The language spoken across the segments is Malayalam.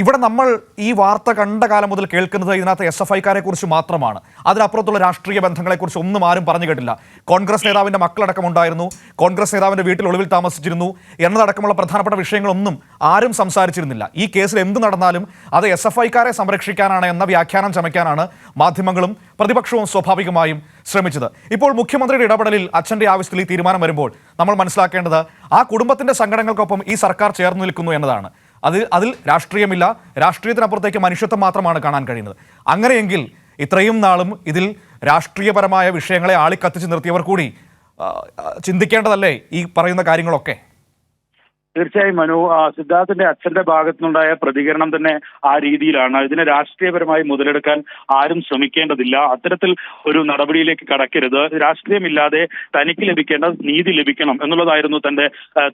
ഇവിടെ നമ്മൾ ഈ വാർത്ത കണ്ട കാലം മുതൽ കേൾക്കുന്നത് ഇതിനകത്ത് എസ് എഫ് ഐക്കാരെ കുറിച്ച് മാത്രമാണ്. അതിനപ്പുറത്തുള്ള രാഷ്ട്രീയ ബന്ധങ്ങളെക്കുറിച്ച് ഒന്നും ആരും പറഞ്ഞു കേട്ടില്ല. കോൺഗ്രസ് നേതാവിന്റെ മക്കളടക്കം ഉണ്ടായിരുന്നു. കോൺഗ്രസ് നേതാവിന്റെ വീട്ടിൽ ഒളിവിൽ താമസിച്ചിരുന്നു. എന്നതടക്കമുള്ള പ്രധാനപ്പെട്ട വിഷയങ്ങളൊന്നും ആരും സംസാരിച്ചിരുന്നില്ല. ഈ കേസിൽ എന്ത് നടന്നാലും അത് എസ് എഫ് ഐക്കാരെ സംരക്ഷിക്കാനാണ് എന്ന വ്യാഖ്യാനം ചമയ്ക്കാനാണ് മാധ്യമങ്ങളും പ്രതിപക്ഷവും സ്വാഭാവികമായും ശ്രമിച്ചത്. ഇപ്പോൾ മുഖ്യമന്ത്രിയുടെ ഇടപെടലിൽ അച്ഛന്റെ ആവശ്യത്തിൽ ഈ തീരുമാനം വരുമ്പോൾ നമ്മൾ മനസ്സിലാക്കേണ്ടത് ആ കുടുംബത്തിന്റെ സംഘടനകൾക്കൊപ്പം ഈ സർക്കാർ ചേർന്ന് നിൽക്കുന്നു എന്നതാണ്. അത് അതിൽ രാഷ്ട്രീയമില്ല. രാഷ്ട്രീയത്തിനപ്പുറത്തേക്ക് മനുഷ്യത്വം മാത്രമാണ് കാണാൻ കഴിയുന്നത്. അങ്ങനെയെങ്കിൽ ഇത്രയും നാളും ഇതിൽ രാഷ്ട്രീയപരമായ വിഷയങ്ങളെ ആളിക്കത്തിച്ച് നിർത്തിയവർ കൂടി ചിന്തിക്കേണ്ടതല്ലേ ഈ പറയുന്ന കാര്യങ്ങളൊക്കെ? തീർച്ചയായും മനു സിദ്ധാർത്ഥിന്റെ അച്ഛന്റെ ഭാഗത്തുനിന്നുണ്ടായ പ്രതികരണം തന്നെ ആ രീതിയിലാണ്. ഇതിനെ രാഷ്ട്രീയപരമായി മുതലെടുക്കാൻ ആരും ശ്രമിക്കേണ്ടതില്ല. അത്തരത്തിൽ ഒരു നടപടിയിലേക്ക് കടക്കരുത്. രാഷ്ട്രീയമില്ലാതെ തനിക്ക് ലഭിക്കേണ്ട നീതി ലഭിക്കണം എന്നുള്ളതായിരുന്നു തന്റെ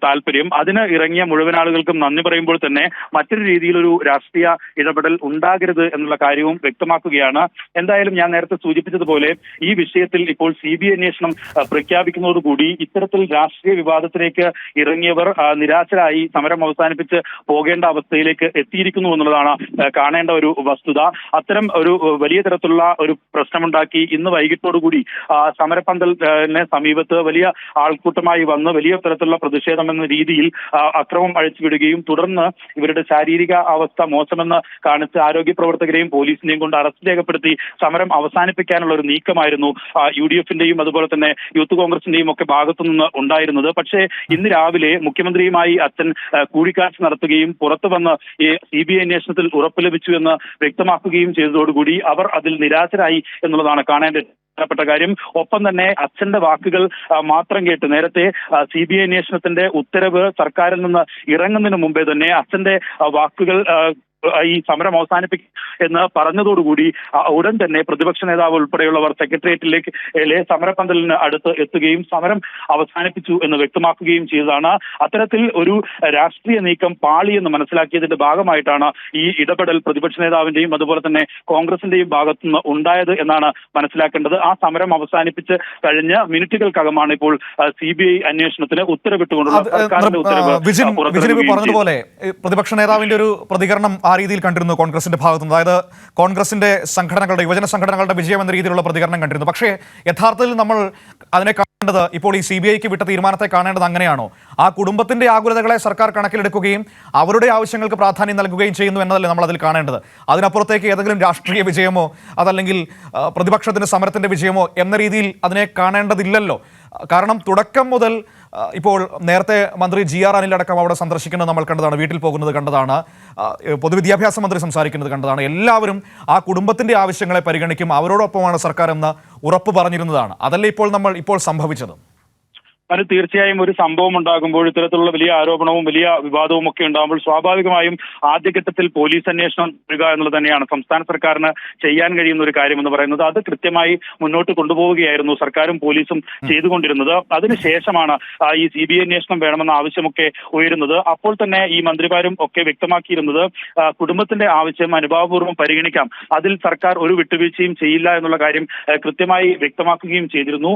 താല്പര്യം. അതിന് ഇറങ്ങിയ മുഴുവൻ ആളുകൾക്കും നന്ദി പറയുമ്പോൾ തന്നെ മറ്റൊരു രീതിയിലൊരു രാഷ്ട്രീയ ഇടപെടൽ ഉണ്ടാകരുത് എന്നുള്ള കാര്യവും വ്യക്തമാക്കുകയാണ്. എന്തായാലും ഞാൻ നേരത്തെ സൂചിപ്പിച്ചതുപോലെ ഈ വിഷയത്തിൽ ഇപ്പോൾ സി ബി അന്വേഷണം പ്രഖ്യാപിക്കുന്നതോടുകൂടി ഇത്തരത്തിൽ രാഷ്ട്രീയ വിവാദത്തിലേക്ക് ഇറങ്ങിയവർ ആ, നിരാശരായി സമരം അവസാനിപ്പിച്ച് പോകേണ്ട അവസ്ഥയിലേക്ക് എത്തിയിരിക്കുന്നു എന്നുള്ളതാണ് കാണേണ്ട ഒരു വസ്തുത. അത്തരം ഒരു വലിയ തരത്തിലുള്ള ഒരു പ്രശ്നമുണ്ടാക്കി ഇന്ന് വൈകിട്ടോടുകൂടി ആ, സമരപ്പന്തലിന് സമീപത്ത് വലിയ ആൾക്കൂട്ടമായി വന്ന് വലിയ തരത്തിലുള്ള പ്രതിഷേധം എന്ന രീതിയിൽ അക്രമം അഴിച്ചുവിടുകയും തുടർന്ന് ഇവരുടെ ശാരീരിക അവസ്ഥ മോശമെന്ന് കാണിച്ച് ആരോഗ്യ പ്രവർത്തകരെയും പോലീസിനെയും കൊണ്ട് അറസ്റ്റ് രേഖപ്പെടുത്തി സമരം അവസാനിപ്പിക്കാനുള്ള ഒരു നീക്കമായിരുന്നു യു ഡി എഫിന്റെയും അതുപോലെ തന്നെ യൂത്ത് കോൺഗ്രസിന്റെയും ഒക്കെ ഭാഗത്തുനിന്ന് ഉണ്ടായിരുന്നത്. പക്ഷേ ഇന്ന് രാവിലെ മുഖ്യമന്ത്രിയുമായി അച്ഛൻ കൂടിക്കാഴ്ച നടത്തുകയും പുറത്തു വന്ന് ഈ സി ബി ഐ അന്വേഷണത്തിൽ ഉറപ്പ് ലഭിച്ചു എന്ന് വ്യക്തമാക്കുകയും ചെയ്തതോടുകൂടി അവർ അതിൽ നിരാശരായി എന്നുള്ളതാണ് കാണേണ്ടത് പ്രധാനപ്പെട്ട കാര്യം. ഒപ്പം തന്നെ അച്ഛന്റെ വാക്കുകൾ മാത്രം കേട്ട് നേരത്തെ സി ബി ഐ അന്വേഷണത്തിന്റെ ഉത്തരവ് സർക്കാരിൽ നിന്ന് ഇറങ്ങുന്നതിന് മുമ്പേ തന്നെ അച്ഛന്റെ വാക്കുകൾ ഈ സമരം അവസാനിപ്പിക്കും എന്ന് പറഞ്ഞതോടുകൂടി ഉടൻ തന്നെ പ്രതിപക്ഷ നേതാവ് ഉൾപ്പെടെയുള്ളവർ സെക്രട്ടേറിയറ്റിലേക്ക് ലെ സമരപന്തലിന് അടുത്ത് എത്തുകയും സമരം അവസാനിപ്പിച്ചു എന്ന് വ്യക്തമാക്കുകയും ചെയ്തതാണ് അത്തരത്തിൽ ഒരു രാഷ്ട്രീയ നീക്കം പാളി എന്ന് മനസ്സിലാക്കിയതിന്റെ ഭാഗമായിട്ടാണ് ഈ ഇടപെടൽ പ്രതിപക്ഷ നേതാവിന്റെയും അതുപോലെ തന്നെ കോൺഗ്രസിന്റെയും ഭാഗത്തുനിന്ന് ഉണ്ടായത് എന്നാണ് മനസ്സിലാക്കേണ്ടത് ആ സമരം അവസാനിപ്പിച്ച് കഴിഞ്ഞ മിനിറ്റുകൾക്കകമാണ് ഇപ്പോൾ സി ബി ഐ അന്വേഷണത്തിന് ഉത്തരവിട്ടുകൊണ്ടുള്ള സർക്കാരിന്റെ ഉത്തരവ്. പറഞ്ഞതുപോലെ പ്രതിപക്ഷ നേതാവിന്റെ ഒരു പ്രതികരണം ആ രീതിയിൽ കണ്ടിരുന്നു കോൺഗ്രസിന്റെ ഭാഗത്തുനിന്ന്. അതായത് കോൺഗ്രസിന്റെ സംഘടനകളുടെ യുവജന സംഘടനകളുടെ വിജയം എന്ന രീതിയിലുള്ള പ്രതികരണം കണ്ടിരുന്നു. പക്ഷേ യഥാർത്ഥത്തിൽ നമ്മൾ അതിനെ കാണേണ്ടത് ഇപ്പോൾ ഈ സി ബി ഐക്ക് വിട്ട തീരുമാനത്തെ കാണേണ്ടത് അങ്ങനെയാണോ? ആ കുടുംബത്തിന്റെ ആകുലതകളെ സർക്കാർ കണക്കിലെടുക്കുകയും അവരുടെ ആവശ്യങ്ങൾക്ക് പ്രാധാന്യം നൽകുകയും ചെയ്യുന്നു എന്നതല്ലേ നമ്മൾ അതിൽ കാണേണ്ടത്. അതിനപ്പുറത്തേക്ക് ഏതെങ്കിലും രാഷ്ട്രീയ വിജയമോ അതല്ലെങ്കിൽ പ്രതിപക്ഷത്തിന്റെ സമരത്തിന്റെ വിജയമോ എന്ന രീതിയിൽ അതിനെ കാണേണ്ടതില്ലല്ലോ. കാരണം തുടക്കം മുതൽ ഇപ്പോൾ നേരത്തെ മന്ത്രി ജി ആർ അനിലടക്കം അവിടെ സന്ദർശിക്കുന്നത് നമ്മൾ കണ്ടതാണ് വീട്ടിൽ പോകുന്നത് കണ്ടതാണ് പൊതുവിദ്യാഭ്യാസ മന്ത്രി സംസാരിക്കുന്നത് കണ്ടതാണ്. എല്ലാവരും ആ കുടുംബത്തിന്റെ ആവശ്യങ്ങളെ പരിഗണിക്കും അവരോടൊപ്പമാണ് സർക്കാർ എന്ന് ഉറപ്പ് പറഞ്ഞിരുന്നതാണ്. അതല്ലേ ഇപ്പോൾ നമ്മൾ ഇപ്പോൾ സംഭവിച്ചത്? അത് തീർച്ചയായും ഒരു സംഭവം ഉണ്ടാകുമ്പോൾ ഇത്തരത്തിലുള്ള വലിയ ആരോപണവും വലിയ വിവാദവും ഒക്കെ ഉണ്ടാകുമ്പോൾ സ്വാഭാവികമായും ആദ്യഘട്ടത്തിൽ പോലീസ് അന്വേഷണം വരിക എന്നുള്ളത് തന്നെയാണ്. സംസ്ഥാന സർക്കാരിന് ചെയ്യാൻ കഴിയുന്ന ഒരു കാര്യം എന്ന് പറയുന്നത് അത് കൃത്യമായി മുന്നോട്ട് കൊണ്ടുപോവുകയായിരുന്നു സർക്കാരും പോലീസും ചെയ്തുകൊണ്ടിരുന്നത്. അതിനുശേഷമാണ് ഈ സി ബി ഐ അന്വേഷണം വേണമെന്ന ആവശ്യമൊക്കെ ഉയരുന്നത്. അപ്പോൾ തന്നെ ഈ മന്ത്രിമാരും ഒക്കെ വ്യക്തമാക്കിയിരുന്നത് കുടുംബത്തിന്റെ ആവശ്യം അനുഭാവപൂർവം പരിഗണിക്കാം. അതിൽ സർക്കാർ ഒരു വിട്ടുവീഴ്ചയും ചെയ്യില്ല എന്നുള്ള കാര്യം കൃത്യമായി വ്യക്തമാക്കുകയും ചെയ്തിരുന്നു.